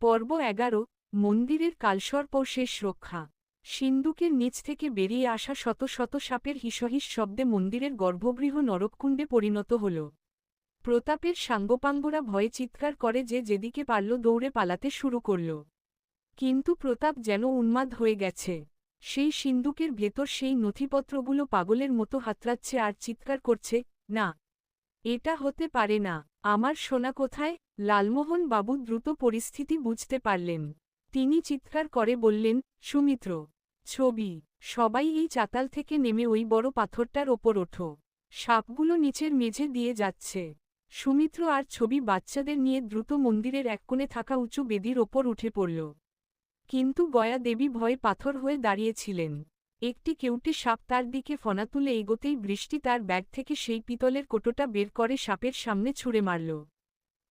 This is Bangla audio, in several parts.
পর্ব এগারো, মন্দিরের কালসর্প শেষ রক্ষা। সিন্দুকের নিচ থেকে বেরিয়ে আসা শত শত সাপের হিসহিস শব্দে মন্দিরের গর্ভগৃহ নরককুণ্ডে পরিণত হল। প্রতাপের সাঙ্গপাঙ্গরা ভয়ে চিৎকার করে যে যেদিকে পারল দৌড়ে পালাতে শুরু করল। কিন্তু প্রতাপ যেন উন্মাদ হয়ে গেছে। সেই সিন্দুকের ভেতর সেই নথিপত্রগুলো পাগলের মতো হাতরাচ্ছে আর চিৎকার করছে, না, এটা হতে পারে না, আমার সোনা কোথায়? লালমোহন বাবু দ্রুত পরিস্থিতি বুঝতে পারলেন। তিনি চিৎকার করে বললেন, সুমিত্র, ছবি, সবাই এই চাতাল থেকে নেমে ওই বড় পাথরটার ওপর ওঠো। সাপগুলো নিচের মেঝে দিয়ে যাচ্ছে। সুমিত্র আর ছবি বাচ্চাদের নিয়ে দ্রুত মন্দিরের এক কোণে থাকা উঁচু বেদির ওপর উঠে পড়ল। কিন্তু গয়া দেবী ভয়ে পাথর হয়ে দাঁড়িয়েছিলেন। একটি কেউটে সাপ তার দিকে ফনা তুলে এগোতেই বৃষ্টি তার ব্যাগ থেকে সেই পিতলের কোটোটা বের করে সাপের সামনে ছুঁড়ে মারল।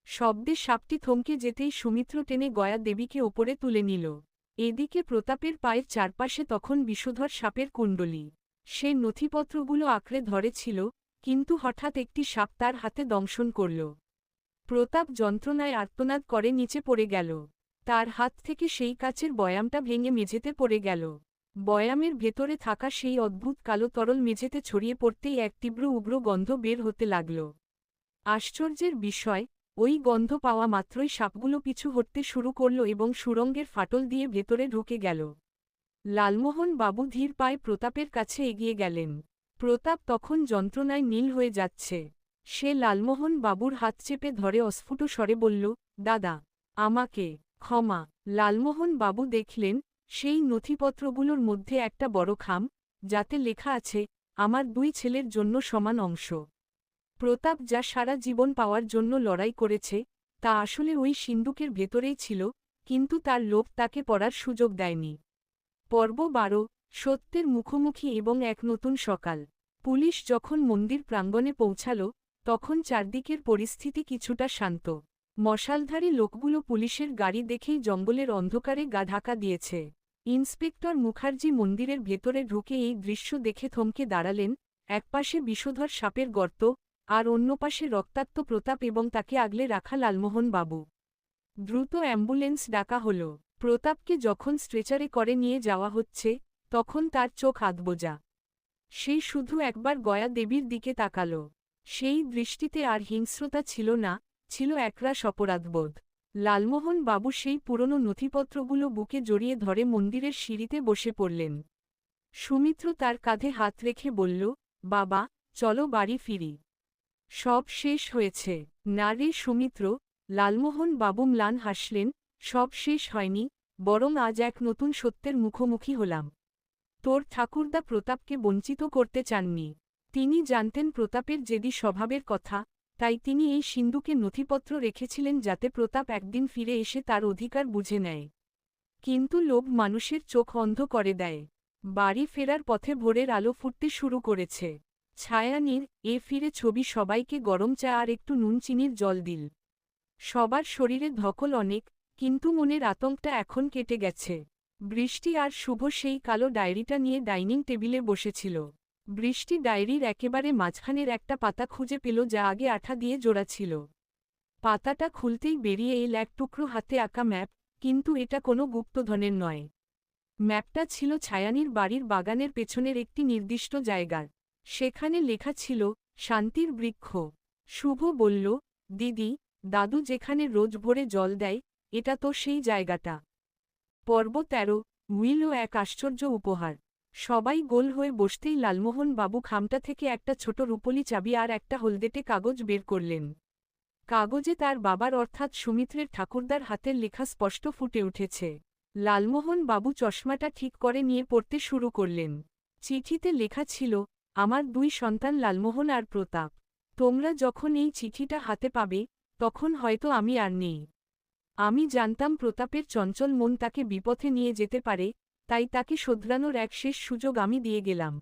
শব্দে সাপটি থমকে যেতেই সুমিত্র টেনে গয়া দেবীকে ওপরে তুলে নিল। এদিকে প্রতাপের পায়ের চারপাশে তখন বিষধর সাপের কুণ্ডলী। সে নথিপত্রগুলো আঁকড়ে ধরেছিল, কিন্তু হঠাৎ একটি সাপ তার হাতে দংশন করল। প্রতাপ যন্ত্রণায় আর্তনাদ করে নিচে পড়ে গেল। তার হাত থেকে সেই কাচের বয়ামটা ভেঙে মেঝেতে পড়ে গেল। বয়ামের ভেতরে থাকা সেই অদ্ভুত কালো তরল মেঝেতে ছড়িয়ে পড়তেই এক তীব্র উগ্র গন্ধ বের হতে লাগল। আশ্চর্যের বিষয় ওই গন্ধ পাওয়া মাত্রই সাপগুলো পিছু হটতে শুরু করল এবং সুরঙ্গের ফাটল দিয়ে ভেতরে ঢুকে গেল। লালমোহন বাবু ধীর পায়ে প্রতাপের কাছে এগিয়ে গেলেন। প্রতাপ তখন যন্ত্রণায় নীল হয়ে যাচ্ছে। সে লালমোহন বাবুর হাত চেপে ধরে অস্ফুট স্বরে বলল, দাদা, আমাকে ক্ষমা। লালমোহন বাবু দেখলেন, সেই নথিপত্রগুলোর মধ্যে একটা বড় খাম, যাতে লেখা আছে, আমার দুই ছেলের জন্য সমান অংশ। প্রতাপ যা সারা জীবন পাওয়ার জন্য লড়াই করেছে, তা আসলে ওই সিন্দুকের ভেতরেই ছিল, কিন্তু তার লোভ তাকে পড়ার সুযোগ দেয়নি। পর্ব বারো, সত্যের মুখোমুখি এবং এক নতুন সকাল। পুলিশ যখন মন্দির প্রাঙ্গণে পৌঁছাল, তখন চারদিকের পরিস্থিতি কিছুটা শান্ত। মশালধারী লোকগুলো পুলিশের গাড়ি দেখেই জঙ্গলের অন্ধকারে গা ঢাকা দিয়েছে। ইন্সপেক্টর মুখার্জি মন্দিরের ভেতরে ঢুকে এই দৃশ্য দেখে থমকে দাঁড়ালেন, একপাশে বিষধর সাপের গর্ত আর অন্য পাশে রক্তাক্ত প্রতাপ এবং তাকে আগলে রাখা লালমোহন বাবু দ্রুত অ্যাম্বুলেন্স ডাকা হল। প্রতাপকে যখন স্ট্রেচারে করে নিয়ে যাওয়া হচ্ছে, তখন তার চোখ আধবোজা। সে শুধু একবার গয়া দেবীর দিকে তাকাল। সেই দৃষ্টিতে আর হিংস্রতা ছিল না, ছিল একরাশ অপরাধবোধ। লালমোহন বাবু সেই পুরনো নথিপত্রগুলো বুকে জড়িয়ে ধরে মন্দিরের সিঁড়িতে বসে পড়লেন। সুমিত্র তার কাঁধে হাত রেখে বলল, বাবা, চলো বাড়ি ফিরি। সব শেষ হয়েছে। না রে সুমিত্র, লালমোহন বাবু ম্লান হাসলেন, সব শেষ হয়নি, বরং আজ এক নতুন সত্যের মুখোমুখি হলাম। তোর ঠাকুরদা প্রতাপকে বঞ্চিত করতে চাননি। তিনি জানতেন প্রতাপের যেদি স্বভাবের কথা, তাই তিনি এই সিন্ধুকে নথিপত্র রেখেছিলেন যাতে প্রতাপ একদিন ফিরে এসে তার অধিকার বুঝে নেয়। কিন্তু লোভ মানুষের চোখ অন্ধ করে দেয়। বাড়ি ফেরার পথে ভোরের আলো ফুটতে শুরু করেছে। ছায়ানীর এ ফিরে ছবি সবাইকে গরম চা আর একটু নুন চিনির জল দিল। সবার শরীরে ধকল অনেক, কিন্তু মনের আতঙ্কটা এখন কেটে গেছে। বৃষ্টি আর শুভ সেই কালো ডায়েরিটা নিয়ে ডাইনিং টেবিলে বসেছিল। বৃষ্টি ডায়েরির একেবারে মাঝখানের একটা পাতা খুঁজে পেল যা আগে আঠা দিয়ে জোড়া ছিল। পাতাটা খুলতেই বেরিয়ে এল এক টুকরো হাতে আঁকা ম্যাপ, কিন্তু এটা কোনো গুপ্তধনের নয়। ম্যাপটা ছিল ছায়ানির বাড়ির বাগানের পেছনের একটি নির্দিষ্ট জায়গার। সেখানে লেখা ছিল, শান্তির বৃক্ষ। শুভ বলল, দিদি, দাদু যেখানে রোজ ভোরে জল দেয়, এটা তো সেই জায়গাটা। পর্ব তেরো ও এক আশ্চর্য উপহার। সবাই গোল হয়ে বসতেই লালমোহন বাবু খামটা থেকে একটা ছোট রূপলি চাবি আর একটা হলদেটে কাগজ বের করলেন। কাগজে তার বাবার অর্থাৎ সুমিত্রের ঠাকুরদার হাতের লেখা স্পষ্ট ফুটে উঠেছে। লালমোহন বাবু চশমাটা ঠিক করে নিয়ে পড়তে শুরু করলেন। চিঠিতে লেখা ছিল আমার দুই সন্তান লালমোহন আর প্রতাপ। তোমরা যখন এই চিঠিটা হাতে পাবে, তখন হয়তো আমি আর নেই। আমি জানতাম প্রতাপের চঞ্চল মন তাকে বিপথে নিয়ে যেতে পারে, তাই তাকে শোধরানোর এক শেষ সুযোগ আমি দিয়ে গেলাম।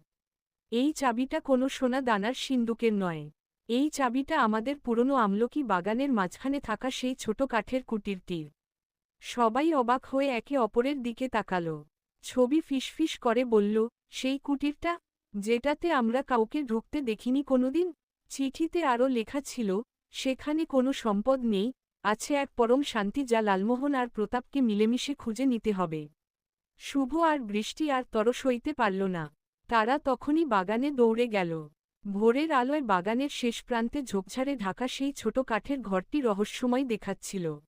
এই চাবিটা কোনো সোনা দানার সিন্দুকের নয়। এই চাবিটা আমাদের পুরনো আমলকি বাগানের মাঝখানে থাকা সেই ছোট কাঠের কুটিরটির। সবাই অবাক হয়ে একে অপরের দিকে তাকাল। ছবি ফিসফিস করে বলল, সেই কুটিরটা? যেটাতে আমরা কাউকে ঢুকতে দেখিনি কোনোদিন। চিঠিতে আরও লেখা ছিল, সেখানে কোনো সম্পদ নেই, আছে এক পরম শান্তি যা লালমোহন আর প্রতাপকে মিলেমিশে খুঁজে নিতে হবে। শুভ আর বৃষ্টি আর তর সইতে পারল না। তারা তখনই বাগানে দৌড়ে গেল। ভোরের আলোয় বাগানের শেষ প্রান্তে ঝোপঝাড়ে ঢাকা সেই ছোট কাঠের ঘরটি রহস্যময় দেখাচ্ছিল।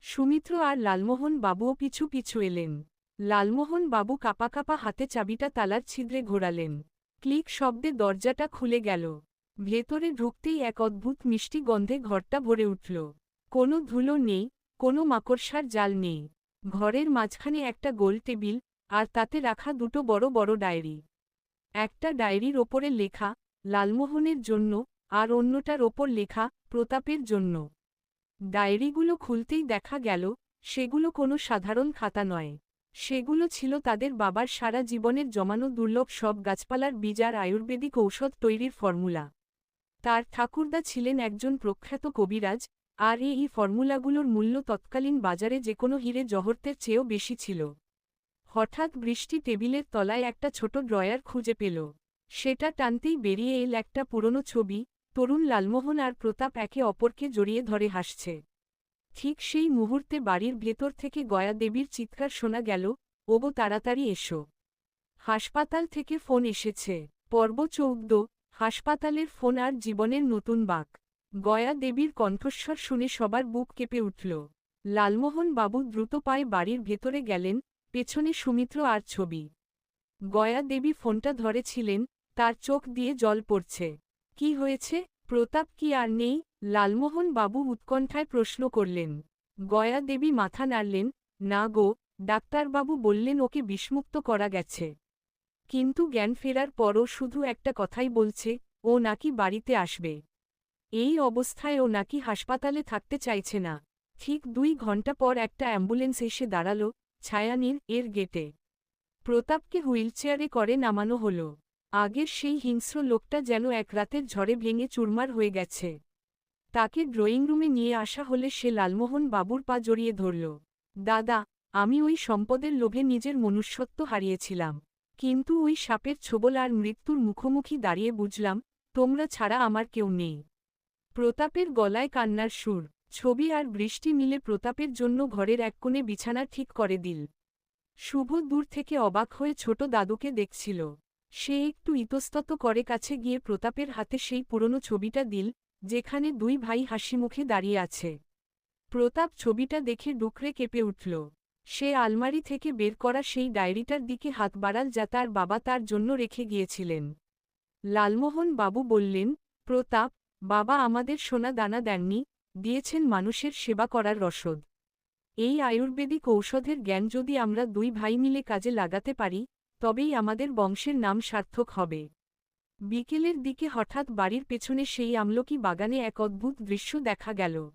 সুমিত্র আর লালমোহন বাবুও পিছু পিছু এলেন। লালমোহন বাবু কাপা কাপা হাতে চাবিটা তালার ছিদ্রে ঘোরালেন। ক্লিক শব্দে দরজাটা খুলে গেল। ভেতরে ঢুকতেই এক অদ্ভুত মিষ্টি গন্ধে ঘরটা ভরে উঠল। কোনো ধুলো নেই, কোনো মাকড়সার জাল নেই। ঘরের মাঝখানে একটা গোল টেবিল, আর তাতে রাখা দুটো বড় বড় ডায়েরি। একটা ডায়েরির ওপরে লেখা, লালমোহনের জন্য আর অন্যটার ওপর লেখা, প্রতাপের জন্য ডায়েরিগুলো খুলতেই দেখা গেল, সেগুলো কোনো সাধারণ খাতা নয়। সেগুলো ছিল তাদের বাবার সারা জীবনের জমানো দুর্লভ সব গাছপালার বীজ আর আয়ুর্বেদিক ঔষধ তৈরির ফর্মুলা। তার ঠাকুরদা ছিলেন একজন প্রখ্যাত কবিরাজ, আর এই ফর্মুলাগুলোর মূল্য তৎকালীন বাজারে যে কোনো হিরে জহরতের চেয়েও বেশি ছিল। হঠাৎ বৃষ্টি টেবিলের তলায় একটা ছোট ড্রয়ার খুঁজে পেল। সেটা টানতেই বেরিয়ে এল একটা পুরনো ছবি, তরুণ লালমোহন আর প্রতাপ একে অপরকে জড়িয়ে ধরে হাসছে। ঠিক সেই মুহূর্তে বাড়ির ভেতর থেকে গয়া দেবীর চিৎকার শোনা গেল, ওগো, তাড়াতাড়ি এসো। হাসপাতাল থেকে ফোন এসেছে। পর্ব চৌদ্দ, হাসপাতালের ফোন আর জীবনের নতুন বাক। গয়া দেবীর কণ্ঠস্বর শুনে সবার বুক কেঁপে উঠল। লালমোহন বাবু দ্রুত পায়ে বাড়ির ভেতরে গেলেন, পেছনে সুমিত্র আর ছবি। গয়া দেবী ফোনটা ধরেছিলেন, তার চোখ দিয়ে জল পড়ছে। কি হয়েছে? প্রতাপ কি আর নেই? লালমোহন বাবু উৎকণ্ঠায় প্রশ্ন করলেন, গয়া দেবী মাথা নাড়লেন, না গো, ডাক্তারবাবু বললেন ওকে বিস্মুক্ত করা গেছে। কিন্তু জ্ঞান ফেরার পরও শুধু একটা কথাই বলছে, ও নাকি বাড়িতে আসবে। এই অবস্থায় ও নাকি হাসপাতালে থাকতে চাইছে না। ঠিক দুই ঘণ্টা পর একটা অ্যাম্বুলেন্স এসে দাঁড়াল, ছায়ানীর এর গেটে। প্রতাপকে হুইলচেয়ারে করে নামানো হল। আগের সেই হিংস্র লোকটা যেন এক রাতের ঝড়ে ভেঙে চুরমার হয়ে গেছে। তাকে ড্রয়িং রুমে নিয়ে আসা হলে সে লালমোহন বাবুর পা জড়িয়ে ধরল। দাদা, আমি ওই সম্পদের লোভে নিজের মনুষ্যত্ব হারিয়েছিলাম। কিন্তু ওই সাপের ছোবল আর মৃত্যুর মুখোমুখি দাঁড়িয়ে বুঝলাম, তোমরা ছাড়া আমার কেউ নেই। প্রতাপের গলায় কান্নার সুর, ছবি আর বৃষ্টি মিলে প্রতাপের জন্য ঘরের এক কোণে বিছানা ঠিক করে দিল। শুভ দূর থেকে অবাক হয়ে ছোট দাদুকে দেখছিল। সে একটু ইতস্তত করে কাছে গিয়ে প্রতাপের হাতে সেই পুরনো ছবিটা দিল যেখানে দুই ভাই হাসিমুখে দাঁড়িয়ে আছে। প্রতাপ ছবিটা দেখে ডুকরে কেঁপে উঠল। সে আলমারি থেকে বের করা সেই ডায়েরিটার দিকে হাত বাড়াল যা তার বাবা তার জন্য রেখে গিয়েছিলেন। লালমোহন বাবু বললেন, প্রতাপ, বাবা আমাদের সোনা দানা দেননি, দিয়েছেন মানুষের সেবা করার রসদ। এই আয়ুর্বেদিক ঔষধের জ্ঞান যদি আমরা দুই ভাই মিলে কাজে লাগাতে পারি, তবেই আমাদের বংশের নাম সার্থক হবে। বিকেলের দিকে হঠাৎ বাড়ির পেছনে সেই আমলকি বাগানে এক অদ্ভুত দৃশ্য দেখা গেল।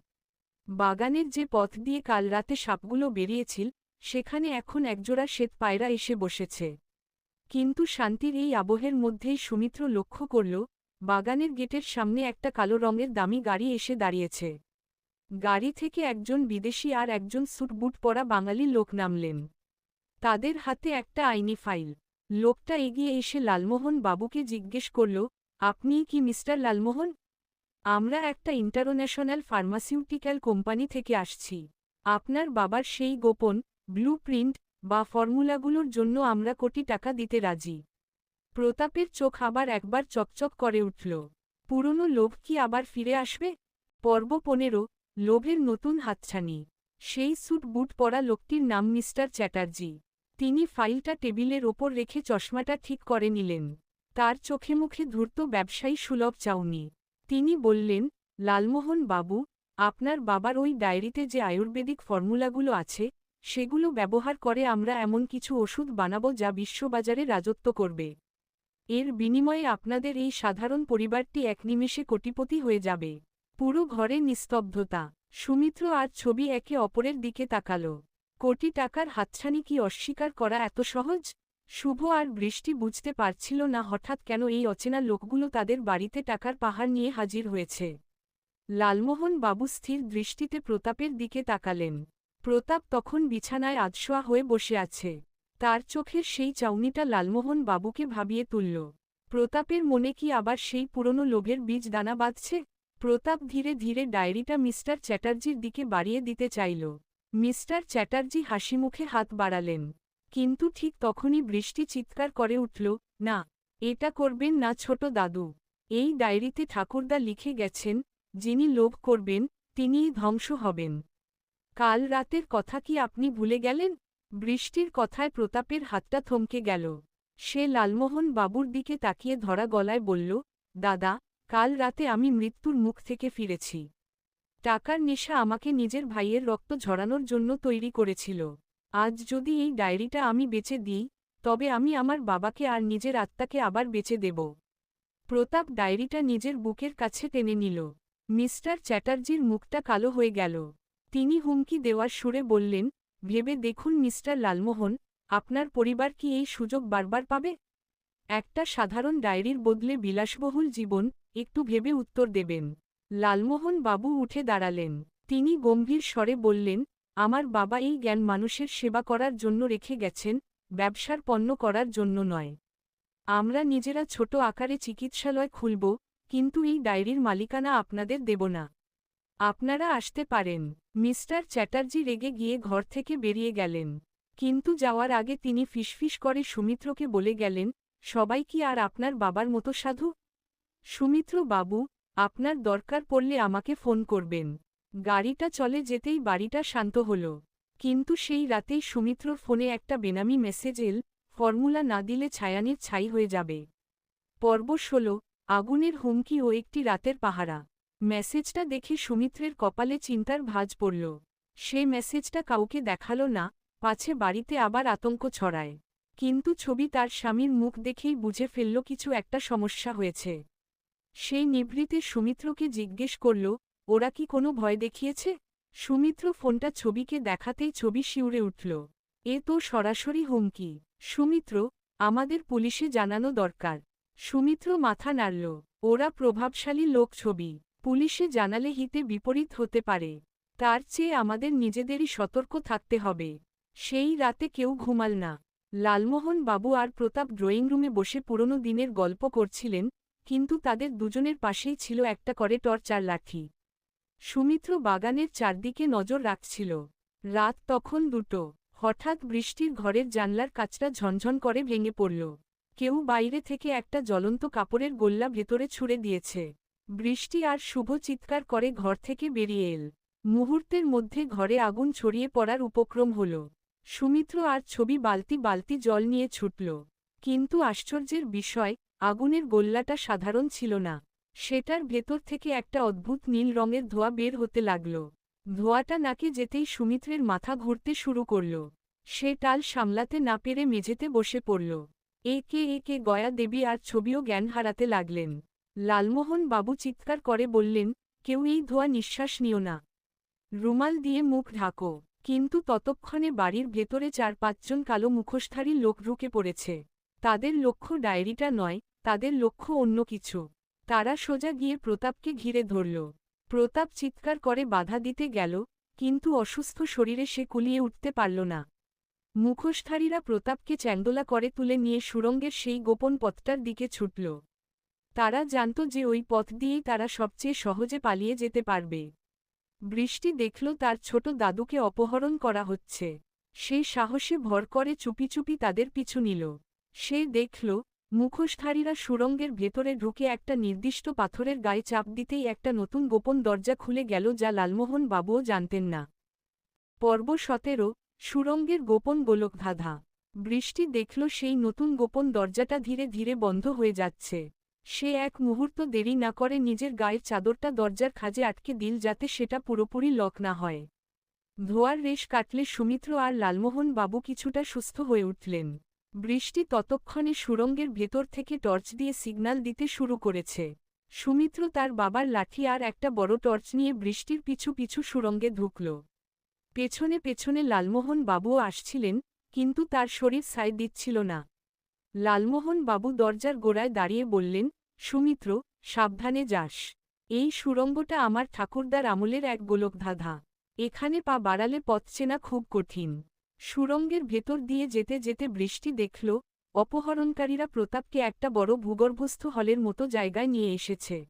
বাগানের যে পথ দিয়ে কাল রাতে সাপগুলো বেরিয়েছিল, সেখানে এখন একজোড়া শ্বেত পায়রা এসে বসেছে। কিন্তু শান্তির এই আবহের মধ্যেই সুমিত্র লক্ষ্য করল, বাগানের গেটের সামনে একটা কালো রঙের দামি গাড়ি এসে দাঁড়িয়েছে। গাড়ি থেকে একজন বিদেশি আর একজন স্যুটবুট পরা বাঙালি লোক নামলেন। তাদের হাতে একটা আইনি ফাইল। লোকটা এগিয়ে এসে লালমোহন বাবুকে জিজ্ঞেস করল আপনিই কি মিস্টার লালমোহন? আমরা একটা ইন্টারন্যাশনাল ফার্মাসিউটিক্যাল কোম্পানি থেকে আসছি। আপনার বাবার সেই গোপন ব্লু প্রিন্ট বা ফর্মুলাগুলোর জন্য আমরা কোটি টাকা দিতে রাজি। প্রতাপের চোখ আবার একবার চকচক করে উঠল। পুরনো লোভ কি আবার ফিরে আসবে? পর্ব পনেরো, লোভের নতুন হাতছানি। সেই স্যুট বুট পরা লোকটির নাম মিস্টার চ্যাটার্জি। তিনি ফাইলটা টেবিলের ওপর রেখে চশমাটা ঠিক করে নিলেন। তার চোখে মুখে ধূর্ত ব্যবসায়ী সুলভ চাউনি। তিনি বললেন, লালমোহন বাবু, আপনার বাবার ওই ডায়েরিতে যে আয়ুর্বেদিক ফর্মুলাগুলো আছে, সেগুলো ব্যবহার করে আমরা এমন কিছু ওষুধ বানাব যা বিশ্ববাজারে রাজত্ব করবে। এর বিনিময়ে আপনাদের এই সাধারণ পরিবারটি এক নিমেষে কোটিপতি হয়ে যাবে। পুরো ঘরে নিস্তব্ধতা। সুমিত্র আর ছবি একে অপরের দিকে তাকাল। কোটি টাকার হাতছানি কি অস্বীকার করা এত সহজ? শুভ আর বৃষ্টি বুঝতে পারছিল না হঠাৎ কেন এই অচেনা লোকগুলো তাদের বাড়িতে টাকার পাহাড় নিয়ে হাজির হয়েছে। লালমোহন বাবু স্থির দৃষ্টিতে প্রতাপের দিকে তাকালেন। প্রতাপ তখন বিছানায় আদশোয়া হয়ে বসে আছে। তার চোখের সেই চাউনিটা লালমোহন বাবুকে ভাবিয়ে তুলল। প্রতাপের মনে কি আবার সেই পুরনো লোভের বীজ দানা বাঁধছে? প্রতাপ ধীরে ধীরে ডায়েরিটা মিস্টার চ্যাটার্জির দিকে বাড়িয়ে দিতে চাইল। মিস্টার চ্যাটার্জি হাসিমুখে হাত বাড়ালেন। কিন্তু ঠিক তখনই বৃষ্টি চিৎকার করে উঠল, না, এটা করবেন না ছোট দাদু। এই ডায়েরিতে ঠাকুরদা লিখে গেছেন, যিনি লোভ করবেন, তিনিই ধ্বংস হবেন। কাল রাতের কথা কি আপনি ভুলে গেলেন? বৃষ্টির কথায় প্রতাপের হাতটা থমকে গেল। সে লালমোহন বাবুর দিকে তাকিয়ে ধরা গলায় বলল, দাদা, কাল রাতে আমি মৃত্যুর মুখ থেকে ফিরেছি। টাকার নেশা আমাকে নিজের ভাইয়ের রক্ত ঝরানোর জন্য তৈরি করেছিল। আজ যদি এই ডায়েরিটা আমি বেচে দিই, তবে আমি আমার বাবাকে আর নিজের আত্মাকে আবার বেচে দেব। প্রতাপ ডায়েরিটা নিজের বুকের কাছে টেনে নিল। মিস্টার চ্যাটার্জির মুখটা কালো হয়ে গেল। তিনি হুমকি দেওয়ার সুরে বললেন, ভেবে দেখুন মিস্টার লালমোহন, আপনার পরিবার কি এই সুযোগ বারবার পাবে? একটা সাধারণ ডায়েরির বদলে বিলাসবহুল জীবন একটু ভেবে উত্তর দেবেন। লালমোহন বাবু উঠে দাঁড়ালেন। তিনি গম্ভীর স্বরে বললেন, আমার বাবা এই জ্ঞান মানুষের সেবা করার জন্য রেখে গেছেন, ব্যবসার পণ্য করার জন্য নয়। আমরা নিজেরা ছোট আকারে চিকিৎসালয় খুলব, কিন্তু এই ডায়েরির মালিকানা আপনাদের দেব না। আপনারা আসতে পারেন। মিস্টার চ্যাটার্জি রেগে গিয়ে ঘর থেকে বেরিয়ে গেলেন। কিন্তু যাওয়ার আগে তিনি ফিসফিস করে সুমিত্রকে বলে গেলেন, সবাই কি আর আপনার বাবার মতো সাধু? সুমিত্র বাবু আপনার দরকার পড়লে আমাকে ফোন করবেন। গাড়িটা চলে যেতেই বাড়িটা শান্ত হল। কিন্তু সেই রাতেই সুমিত্রর ফোনে একটা বেনামি মেসেজ এল, ফর্মুলা না দিলে ছায়ানির ছাই হয়ে যাবে। পর্ব ষোলো, আগুনের হুমকি ও একটি রাতের পাহারা। মেসেজটা দেখে সুমিত্রের কপালে চিন্তার ভাজ পড়ল। সে মেসেজটা কাউকে দেখাল না, পাছে বাড়িতে আবার আতঙ্ক ছড়ায়। কিন্তু ছবি তার স্বামীর মুখ দেখেই বুঝে ফেলল কিছু একটা সমস্যা হয়েছে। সেই নিভৃতে সুমিত্রকে জিজ্ঞেস করল, ওরা কি কোনো ভয় দেখিয়েছে? সুমিত্র ফোনটা ছবিকে দেখাতেই ছবি শিউরে উঠল। এ তো সরাসরি হুমকি। সুমিত্র, আমাদের পুলিশে জানানো দরকার। সুমিত্র মাথা নাড়ল। ওরা প্রভাবশালী লোক ছবি। পুলিশে জানালে হিতে বিপরীত হতে পারে। তার চেয়ে আমাদের নিজেদেরই সতর্ক থাকতে হবে। সেই রাতে কেউ ঘুমাল না। লালমোহন বাবু আর প্রতাপ ড্রয়িং রুমে বসে পুরনো দিনের গল্প করছিলেন কিন্তু তাদের দুজনের পাশেই ছিল একটা করে টর্চার লাঠি। সুমিত্র বাগানের চারদিকে নজর রাখছিল। রাত তখন দুটো। হঠাৎ বৃষ্টির ঘরের জানলার কাচটা ঝনঝন করে ভেঙে পড়ল। কেউ বাইরে থেকে একটা জ্বলন্ত কাপড়ের গোল্লা ভেতরে ছুড়ে দিয়েছে। বৃষ্টি আর শুভ চিৎকার করে ঘর থেকে বেরিয়ে এল। মুহূর্তের মধ্যে ঘরে আগুন ছড়িয়ে পড়ার উপক্রম হল। সুমিত্র আর ছবি বালতি বালতি জল নিয়ে ছুটল। কিন্তু আশ্চর্যের বিষয় আগুনের গোল্লাটা সাধারণ ছিল না। সেটার ভেতর থেকে একটা অদ্ভুত নীল রঙের ধোয়া বের হতে লাগল। ধোয়াটা নাকে যেতেই সুমিত্রের মাথা ঘুরতে শুরু করল। সে টাল সামলাতে না পেরে মেঝেতে বসে পড়ল। একে একে গয়া দেবী আর ছবিও জ্ঞান হারাতে লাগলেন। লালমোহন বাবু চিৎকার করে বললেন, কেউ এই ধোয়া নিঃশ্বাস নিও না। রুমাল দিয়ে মুখ ঢাকো। কিন্তু ততক্ষণে বাড়ির ভেতরে চার পাঁচজন কালো মুখোশধারী লোক ঢুকে পড়েছে। তাদের লক্ষ্য ডায়েরিটা নয় তাদের লক্ষ্য অন্য কিছু। তারা সোজা গিয়ে প্রতাপকে ঘিরে ধরল। প্রতাপ চিৎকার করে বাধা দিতে গেল, কিন্তু অসুস্থ শরীরে সে কুলিয়ে উঠতে পারল না। মুখোশধারীরা প্রতাপকে চ্যান্দোলা করে তুলে নিয়ে সুরঙ্গের সেই গোপন পথটার দিকে ছুটল। তারা জানত যে ওই পথ দিয়েই তারা সবচেয়ে সহজে পালিয়ে যেতে পারবে। বৃষ্টি দেখল তার ছোট দাদুকে অপহরণ করা হচ্ছে। সে সাহসে ভর করে চুপি চুপি তাদের পিছু নিল। সে দেখল মুখোশধারীরা সুরঙ্গের ভেতরে ঢুকে একটা নির্দিষ্ট পাথরের গায়ে চাপ দিতেই একটা নতুন গোপন দরজা খুলে গেল যা লালমোহন বাবুও জানতেন না। পর্ব সতেরো, সুরঙ্গের গোপন গোলকধাঁধা। বৃষ্টি দেখল সেই নতুন গোপন দরজাটা ধীরে ধীরে বন্ধ হয়ে যাচ্ছে। সে এক মুহূর্ত দেরি না করে নিজের গায়ের চাদরটা দরজার খাজে আটকে দিল যাতে সেটা পুরোপুরি লক না হয়। ধোয়ার রেশ কাটলে সুমিত্র আর লালমোহন বাবু কিছুটা সুস্থ হয়ে উঠলেন। বৃষ্টি ততক্ষণে সুরঙ্গের ভেতর থেকে টর্চ দিয়ে সিগন্যাল দিতে শুরু করেছে। সুমিত্র তার বাবার লাঠি আর একটা বড় টর্চ নিয়ে বৃষ্টির পিছু পিছু সুরঙ্গে ঢুকল। পেছনে পেছনে লালমোহন বাবুও আসছিলেন, কিন্তু তার শরীর সাই দিচ্ছিল না। লালমোহন বাবু দরজার গোড়ায় দাঁড়িয়ে বললেন, সুমিত্র, সাবধানে যাস। এই সুরঙ্গটা আমার ঠাকুরদার আমলের এক গোলকধাঁধা। এখানে পা বাড়ালে পথ চেনা খুব কঠিন। সুরঙ্গের ভেতর দিয়ে যেতে যেতে বৃষ্টি দেখল, অপহরণকারীরা প্রতাপকে একটা বড় ভূগর্ভস্থ হলের মতো জায়গায় নিয়ে এসেছে।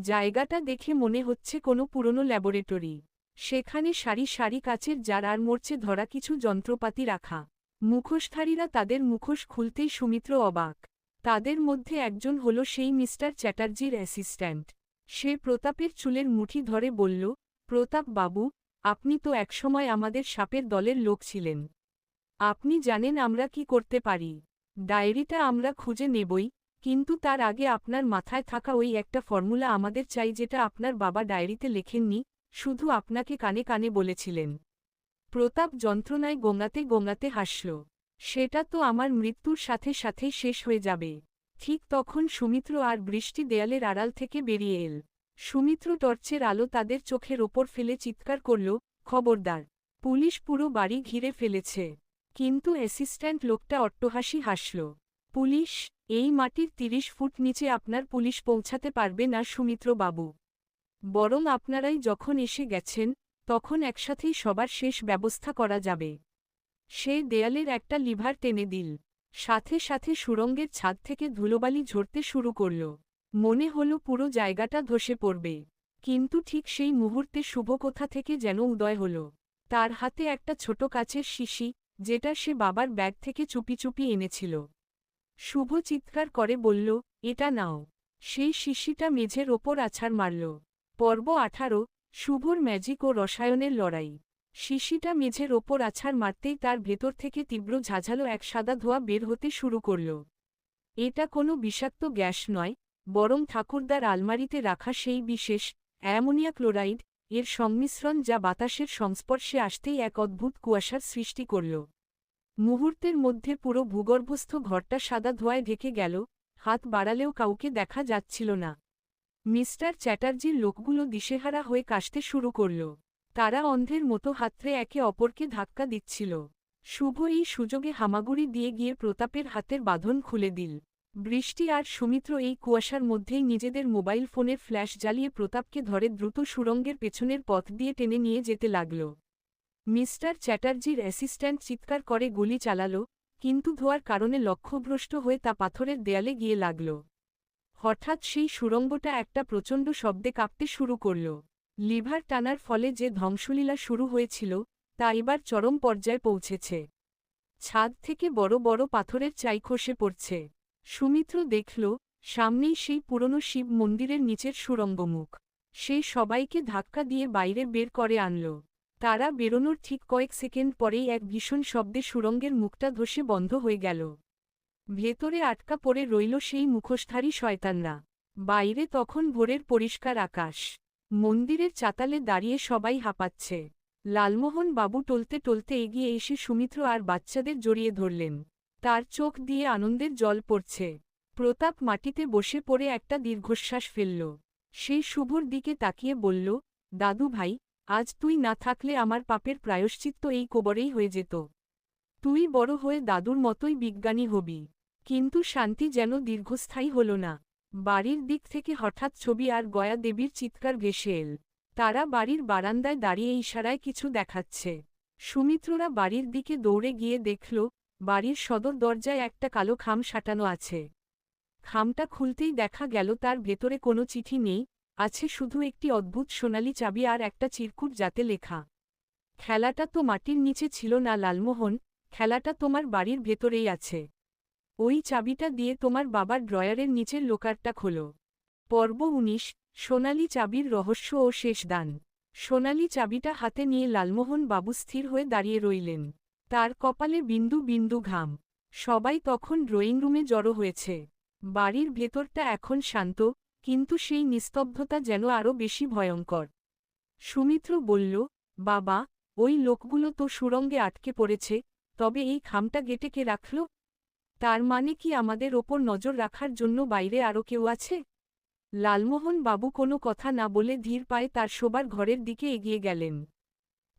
জায়গাটা দেখে মনে হচ্ছে কোনো পুরনো ল্যাবরেটরি। সেখানে সারি সারি কাচের জার আর মরচে ধরা কিছু যন্ত্রপাতি রাখা। মুখোশধারীরা তাদের মুখোশ খুলতেই সুমিত্র অবাক। তাদের মধ্যে একজন হল সেই মিস্টার চ্যাটার্জির অ্যাসিস্ট্যান্ট। সে প্রতাপের চুলের মুঠি ধরে বলল, প্রতাপ বাবু আপনি তো একসময় আমাদের সাপের দলের লোক ছিলেন। আপনি জানেন আমরা কি করতে পারি। ডায়েরিটা আমরা খুঁজে নেবই, কিন্তু তার আগে আপনার মাথায় থাকা ওই একটা ফর্মুলা আমাদের চাই যেটা আপনার বাবা ডায়েরিতে লেখেননি, শুধু আপনাকে কানে কানে বলেছিলেন। প্রতাপ যন্ত্রণায় গোঙাতে গোঙাতে হাসল। সেটা তো আমার মৃত্যুর সাথে সাথেই শেষ হয়ে যাবে। ঠিক তখন সুমিত্র আর বৃষ্টি দেয়ালের আড়াল থেকে বেরিয়ে এল। সুমিত্র টর্চের আলো তাদের চোখের ওপর ফেলে চিৎকার করল, খবরদার। পুলিশ পুরো বাড়ি ঘিরে ফেলেছে। কিন্তু অ্যাসিস্ট্যান্ট লোকটা অট্টহাসি হাসল। পুলিশ, এই মাটির তিরিশ ফুট নিচে আপনার পুলিশ পৌঁছাতে পারবে না সুমিত্র বাবু বরং আপনারাই যখন এসে গেছেন, তখন একসাথেই সবার শেষ ব্যবস্থা করা যাবে। সে দেয়ালের একটা লিভার টেনে দিল। সাথে সাথে সুরঙ্গের ছাদ থেকে ধুলোবালি ঝরতে শুরু করল। মনে হল পুরো জায়গাটা ধসে পড়বে। কিন্তু ঠিক সেই মুহূর্তে শুভ কোথা থেকে যেন উদয় হল। তার হাতে একটা ছোট কাচের শিশি, যেটা সে বাবার ব্যাগ থেকে চুপি চুপি এনেছিল। শুভ চিৎকার করে বলল, এটা নাও। সেই শিশিটা মেঝের ওপর আছাড় মারল। পর্ব আঠারো, শুভর ম্যাজিক ও রসায়নের লড়াই। শিশিটা মেঝের ওপর আছাড় মারতেই তার ভেতর থেকে তীব্র ঝাঝালো এক সাদা ধোয়া বের হতে শুরু করল। এটা কোনো বিষাক্ত গ্যাস নয় বরং ঠাকুরদার আলমারিতে রাখা সেই বিশেষ অ্যামোনিয়া ক্লোরাইড এর সংমিশ্রণ যা বাতাসের সংস্পর্শে আসতেই এক অদ্ভুত কুয়াশার সৃষ্টি করল। মুহূর্তের মধ্যে পুরো ভূগর্ভস্থ ঘরটা সাদা ধোয়ায় ঢেকে গেল, হাত বাড়ালেও কাউকে দেখা যাচ্ছিল না। মিস্টার চ্যাটার্জির লোকগুলো দিশেহারা হয়ে কাশতে শুরু করল। তারা অন্ধের মতো হাতরে একে অপরকে ধাক্কা দিচ্ছিল। শুভ এই সুযোগে হামাগুড়ি দিয়ে গিয়ে প্রতাপের হাতের বাঁধন খুলে দিল। বৃষ্টি আর সুমিত্র এই কুয়াশার মধ্যেই নিজেদের মোবাইল ফোনের ফ্ল্যাশ জ্বালিয়ে প্রতাপকে ধরে দ্রুত সুরঙ্গের পেছনের পথ দিয়ে টেনে নিয়ে যেতে লাগল। মিস্টার চ্যাটার্জির অ্যাসিস্ট্যান্ট চিৎকার করে গুলি চালাল, কিন্তু ধোয়ার কারণে লক্ষ্যভ্রষ্ট হয়ে তা পাথরের দেয়ালে গিয়ে লাগল। হঠাৎ সেই সুরঙ্গটা একটা প্রচণ্ড শব্দে কাঁপতে শুরু করল। লিভার টানার ফলে যে ধ্বংসলীলা শুরু হয়েছিল, তা এবার চরম পর্যায়ে পৌঁছেছে। ছাদ থেকে বড় বড় পাথরের চাই খসে পড়ছে। সুমিত্র দেখল, সামনেই সেই পুরনো শিব মন্দিরের নিচের সুরঙ্গমুখ সে সবাইকে ধাক্কা দিয়ে বাইরে বের করে আনল। তারা বেরোনোর ঠিক কয়েক সেকেন্ড পরেই এক ভীষণ শব্দে সুরঙ্গের মুখটা ধসে বন্ধ হয়ে গেল। ভেতরে আটকা পড়ে রইল সেই মুখোশধারী শয়তানরা। বাইরে তখন ভোরের পরিষ্কার আকাশ। মন্দিরের চাতালে দাঁড়িয়ে সবাই হাঁপাচ্ছে। লালমোহন বাবু টলতে টলতে এগিয়ে এসে সুমিত্র আর বাচ্চাদের জড়িয়ে ধরলেন। তার চোখ দিয়ে আনন্দের জল পড়ছে। প্রতাপ মাটিতে বসে পড়ে একটা দীর্ঘশ্বাস ফেলল। সেই শুভর দিকে তাকিয়ে বলল, দাদু ভাই, আজ তুই না থাকলে আমার পাপের প্রায়শ্চিত্ত এই কোবরেই হয়ে যেত। তুই বড় হয়ে দাদুর মতোই বিজ্ঞানী হবি। কিন্তু শান্তি যেন দীর্ঘস্থায়ী হল না। বাড়ির দিক থেকে হঠাৎ ছবি আর গয়া দেবীর চিৎকার ভেসে এল। তারা বাড়ির বারান্দায় দাঁড়িয়ে ইশারায় কিছু দেখাচ্ছে। সুমিত্ররা বাড়ির দিকে দৌড়ে গিয়ে দেখল বাড়ির সদর দরজায় একটা কালো খাম সাটানো আছে। খামটা খুলতেই দেখা গেল তার ভেতরে কোনো চিঠি নেই, আছে শুধু একটি অদ্ভুত সোনালি চাবি আর একটা চিরকুট যাতে লেখা। খেলাটা তো মাটির নিচে ছিল না লালমোহন, খেলাটা তোমার বাড়ির ভেতরেই আছে। ওই চাবিটা দিয়ে তোমার বাবার ড্রয়ারের নিচের লোকারটা খোলো। পর্ব উনিশ, সোনালি চাবির রহস্য ও শেষ দান সোনালি চাবিটা হাতে নিয়ে লালমোহন বাবু স্থির হয়ে দাঁড়িয়ে রইলেন। তার কপালে বিন্দু বিন্দু ঘাম। সবাই তখন ড্রয়িং রুমে জড়ো হয়েছে। বাড়ির ভেতরটা এখন শান্ত, কিন্তু সেই নিস্তব্ধতা যেন আরও বেশি ভয়ঙ্কর। সুমিত্র বলল, বাবা, ওই লোকগুলো তো সুরঙ্গে আটকে পড়েছে, তবে এই খামটা গেটে কে রাখল? তার মানে কি আমাদের ওপর নজর রাখার জন্য বাইরে আরও কেউ আছে? লালমোহন বাবু কোনো কথা না বলে ধীর পায়ে তার শোবার ঘরের দিকে এগিয়ে গেলেন।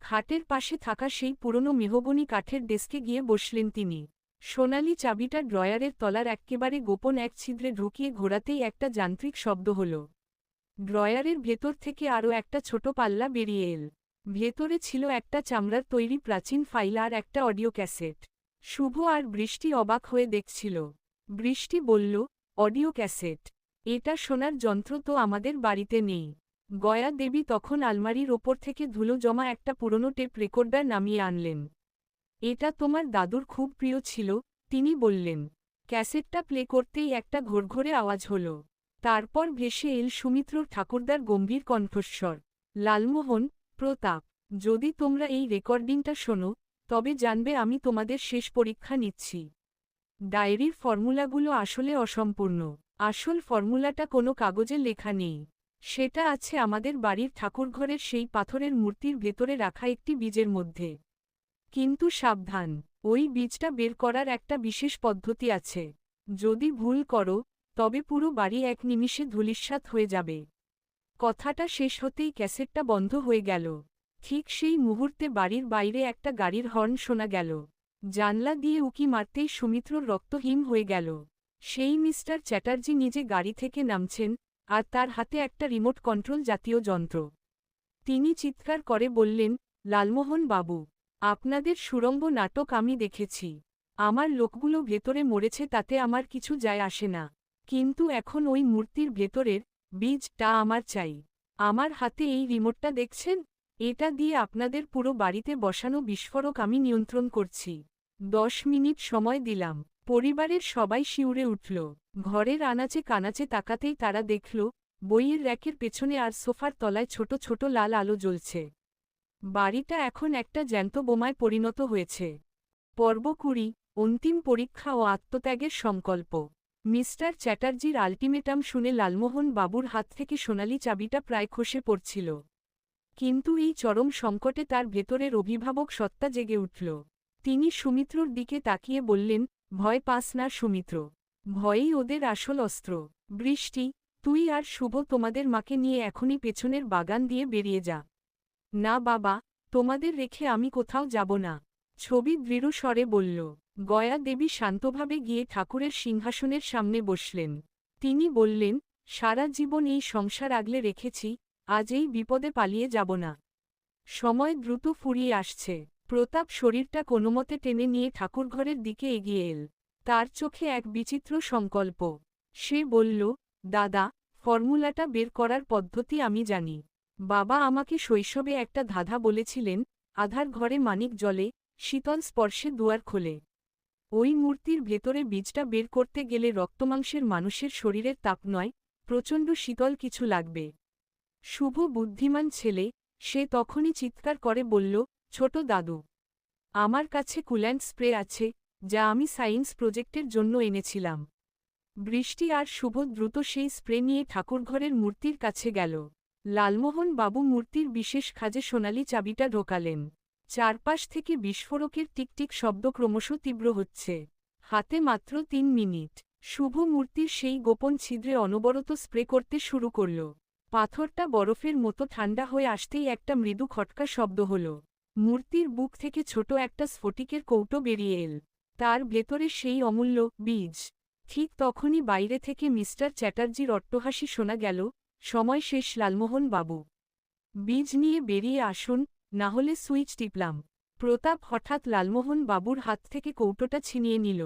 খাটের পাশে থাকা সেই পুরনো মেহগনি কাঠের ডেস্কে গিয়ে বসলেন তিনি। সোনালি চাবিটা ড্রয়ারের তলার এক্কেবারে গোপন এক ছিদ্রে ঢুকিয়ে ঘোরাতেই একটা যান্ত্রিক শব্দ হল। ড্রয়ারের ভেতর থেকে আরও একটা ছোট পাল্লা বেরিয়ে এল। ভেতরে ছিল একটা চামড়ার তৈরি প্রাচীন ফাইল আর একটা অডিও ক্যাসেট। শুভ আর বৃষ্টি অবাক হয়ে দেখছিল। বৃষ্টি বলল, অডিও ক্যাসেট, এটা শোনার যন্ত্র তো আমাদের বাড়িতে নেই। গয়া দেবী তখন আলমারির ওপর থেকে ধুলো জমা একটা পুরনো টেপ রেকর্ডার নামিয়ে আনলেন। এটা তোমার দাদুর খুব প্রিয় ছিল তিনি বললেন। ক্যাসেটটা প্লে করতেই একটা ঘোরঘোরে আওয়াজ হল। তারপর ভেসে এল সুমিত্রর ঠাকুরদার গম্ভীর কণ্ঠস্বর। লালমোহন, প্রতাপ, যদি তোমরা এই রেকর্ডিংটা শোনো, তবে জানবে আমি তোমাদের শেষ পরীক্ষা নিচ্ছি। ডায়েরির ফর্মুলাগুলো আসলে অসম্পূর্ণ। আসল ফর্মুলাটা কোনো কাগজে লেখা নেই। সেটা আছে আমাদের বাড়ির ঠাকুরঘরের সেই পাথরের মূর্তির ভেতরে রাখা একটি বীজের মধ্যে। কিন্তু সাবধান, ওই বীজটা বের করার একটা বিশেষ পদ্ধতি আছে। যদি ভুল করো, তবে পুরো বাড়ি এক নিমিষে ধূলিস্বাত হয়ে যাবে। কথাটা শেষ হতেই ক্যাসেটটা বন্ধ হয়ে গেল। ঠিক সেই মুহূর্তে বাড়ির বাইরে একটা গাড়ির হর্ন শোনা গেল। জানলা দিয়ে উকি মারতেই সুমিত্রর রক্তহীন হয়ে গেল। সেই মিস্টার চ্যাটার্জি নিজে গাড়ি থেকে নামছেন আর তার হাতে একটা রিমোট কন্ট্রোল জাতীয় যন্ত্র। তিনি চিৎকার করে বললেন, লালমোহন বাবু, আপনাদের সুরঙ্গ নাটক আমি দেখেছি। আমার লোকগুলো ভেতরে মরেছে তাতে আমার কিছু যায় আসে না। কিন্তু এখন ওই মূর্তির ভেতরের বীজটা আমার চাই। আমার হাতে এই রিমোটটা দেখছেন? এটা দিয়ে আপনাদের পুরো বাড়িতে বসানো বিস্ফোরক আমি নিয়ন্ত্রণ করছি। দশ মিনিট সময় দিলাম। পরিবারের সবাই শিউরে উঠল। ঘরের আনাচে কানাচে তাকাতেই তারা দেখল, বইয়ের র্যাকের পেছনে আর সোফার তলায় ছোট ছোট লাল আলো জ্বলছে। বাড়িটা এখন একটা জ্যান্ত বোমায় পরিণত হয়েছে। পর্ব কুড়ি, অন্তিম পরীক্ষা ও আত্মত্যাগের সংকল্প। মিস্টার চ্যাটার্জির আলটিমেটাম শুনে লালমোহন বাবুর হাত থেকে সোনালি চাবিটা প্রায় খসে পড়ছিল। কিন্তু এই চরম সংকটে তার ভেতরের অভিভাবক সত্তা জেগে উঠল। তিনি সুমিত্রর দিকে তাকিয়ে বললেন ভয় পাস না সুমিত্র। ভয়েই ওদের আসল অস্ত্র। বৃষ্টি, তুই আর শুভ তোমাদের মাকে নিয়ে এখনই পেছনের বাগান দিয়ে বেরিয়ে যা। না বাবা, তোমাদের রেখে আমি কোথাও যাব না। ছবি দৃঢ় স্বরে বলল। গয়া দেবী শান্তভাবে গিয়ে ঠাকুরের সিংহাসনের সামনে বসলেন। তিনি বললেন, সারা জীবন এই সংসার আগলে রেখেছি, আজ এই বিপদে পালিয়ে যাব না। সময় দ্রুত ফুরিয়ে আসছে। প্রতাপ শরীরটা কোনোমতে টেনে নিয়ে ঠাকুরঘরের দিকে এগিয়ে এল। তার চোখে এক বিচিত্র সংকল্প। সে বলল, দাদা, ফর্মুলাটা বের করার পদ্ধতি আমি জানি। বাবা আমাকে শৈশবে একটা ধাঁধা বলেছিলেন, আধার ঘরে মানিক জলে, শীতল স্পর্শে দুয়ার খোলে। ওই মূর্তির ভেতরে বীজটা বের করতে গেলে রক্তমাংসের মানুষের শরীরের তাপ নয়, প্রচণ্ড শীতল কিছু লাগবে। শুভ বুদ্ধিমান ছেলে, সে তখনই চিৎকার করে বলল ছোট দাদু, আমার কাছে কুল্যান্ট স্প্রে আছে, যা আমি সায়েন্স প্রজেক্টের জন্য এনেছিলাম। বৃষ্টি আর শুভ দ্রুত সেই স্প্রে নিয়ে ঠাকুরঘরের মূর্তির কাছে গেল। লালমোহন বাবু মূর্তির বিশেষ খাজে সোনালি চাবিটা ঢোকালেন। চারপাশ থেকে বিস্ফোরকের টিকটিক শব্দ ক্রমশ তীব্র হচ্ছে। হাতে মাত্র তিন মিনিট। শুভ মূর্তির সেই গোপন ছিদ্রে অনবরত স্প্রে করতে শুরু করল। পাথরটা বরফের মতো ঠান্ডা হয়ে আসতেই একটা মৃদু খটকা শব্দ হল। মূর্তির বুক থেকে ছোট একটা স্ফটিকের কৌটো বেরিয়ে এল। তার ভেতরে সেই অমূল্য বীজ। ঠিক তখনই বাইরে থেকে মিস্টার চ্যাটার্জির অট্টহাসি শোনা গেল, সময় শেষ লালমোহন বাবু বীজ নিয়ে বেরিয়ে আসুন, না হলে সুইচ টিপলাম। প্রতাপ হঠাৎ লালমোহন বাবুর হাত থেকে কৌটোটা ছিনিয়ে নিল।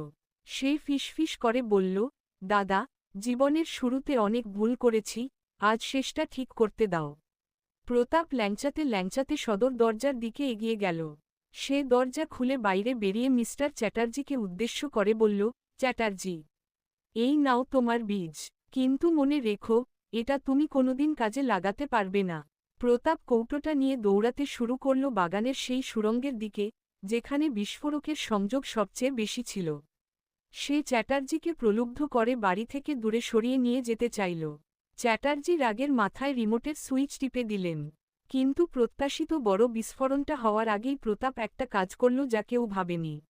সে ফিসফিস করে বলল, দাদা, জীবনের শুরুতে অনেক ভুল করেছি, আজ শেষটা ঠিক করতে দাও। প্রতাপ ল্যাংচাতে ল্যাংচাতে সদর দরজার দিকে এগিয়ে গেল। সে দরজা খুলে বাইরে বেরিয়ে মিস্টার চ্যাটার্জিকে উদ্দেশ্য করে বলল, চ্যাটার্জি, এই নাও তোমার বীজ। কিন্তু মনে রেখো, এটা তুমি কোনোদিন কাজে লাগাতে পারবে না। প্রতাপ কৌটোটা নিয়ে দৌড়াতে শুরু করল বাগানের সেই সুরঙ্গের দিকে, যেখানে বিস্ফোরকের সংযোগ সবচেয়ে বেশি ছিল। সে চ্যাটার্জিকে প্রলুব্ধ করে বাড়ি থেকে দূরে সরিয়ে নিয়ে যেতে চাইল। চ্যাটার্জি রাগের মাথায় রিমোটের সুইচ টিপে দিলেন। কিন্তু প্রত্যাশিত বড় বিস্ফোরণটা হওয়ার আগেই প্রতাপ একটা কাজ করল যা কেউ ভাবেনি।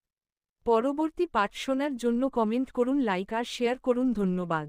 পরবর্তী পাঠ শোনার জন্য কমেন্ট করুন, লাইক আর শেয়ার করুন, ধন্যবাদ।